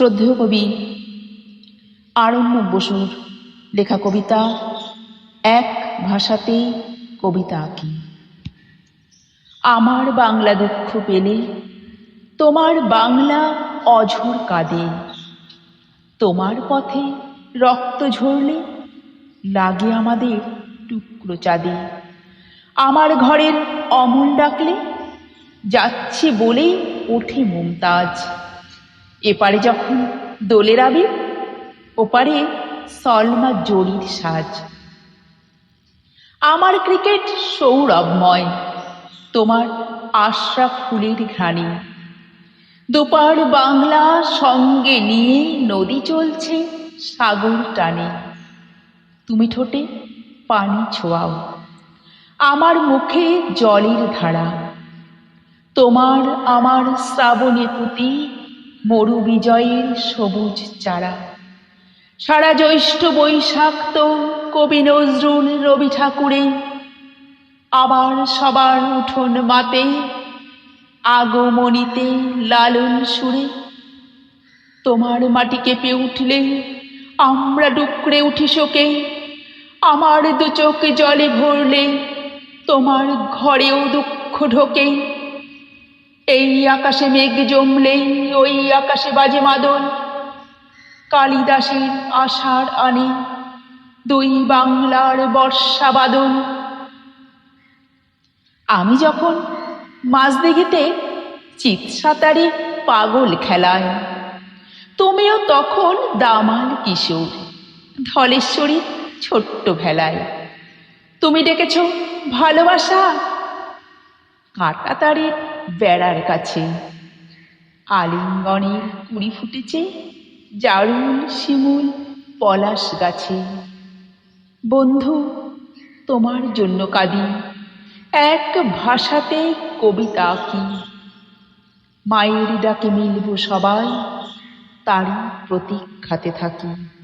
শ্রদ্ধেয় কবি আরণ্যক বসুর লেখা কবিতা এক ভাষাতেই কবিতা আঁকি। আমার বাংলা দুঃখ পেলে, তোমার বাংলা অঝোর কাঁদে। তোমার পথে রক্ত ঝরলে লাগে আমাদের টুকরো চাঁদে। আমার ঘরের অমল ডাকলে যাচ্ছে বলেই ওঠে মুমতাজ। এপারে যখন দোলের আবির, ওপারে সলমা জরির সাজ। আমার ক্রিকেট সৌরভময়, তোমার আশরাফ ফুলের ঘ্রাণে। দুপার বাংলা সঙ্গে নিয়ে নদী চলছে সাগর টানে। তুমি ঠোঁটে পানি ছোঁয়াও, আমার মুখে জলের ধারা। তোমার আমার শ্রাবণে পুঁতি মরু বিজয়ের সবুজ চারা। সারা জ্যৈষ্ঠ বৈশাখ তো কবি নজরুল রবি ঠাকুরে আবার সবার উঠোন মাতে, আগমনিতে লালন সুরে। তোমার মাটি কেঁপে উঠলে আমরা ডুকরে উঠি শোকে, আমার দু চোখ জলে ভরলে তোমার ঘরেও দুঃখ ঢোকে। এই আকাশে মেঘ জমলে ওই আকাশে বাজে মাদল কালিদাসের আষাঢ় আনে, দুই বাংলার বর্ষা বাদল। আমি যখন মাছ দিঘিতে চিত সাঁতারে পাগল খেলায়, তুমিও তখন দামাল কিশোর, ধলেশ্বরী ছোট্ট ভেলায়। তুমি ডেকেছ ভালোবাসা, কাটা বেড়ার কাছে। আলিঙ্গনের কুড়ি ফুটেছে জারুল, শিমুল, পলাশ গাছে। বন্ধু, তোমার জন্য কাঁদি এক ভাষাতে কবিতা কি মায়ের ডাকে মিলব সবাই, তারই প্রতীক্ষাতে থাকি।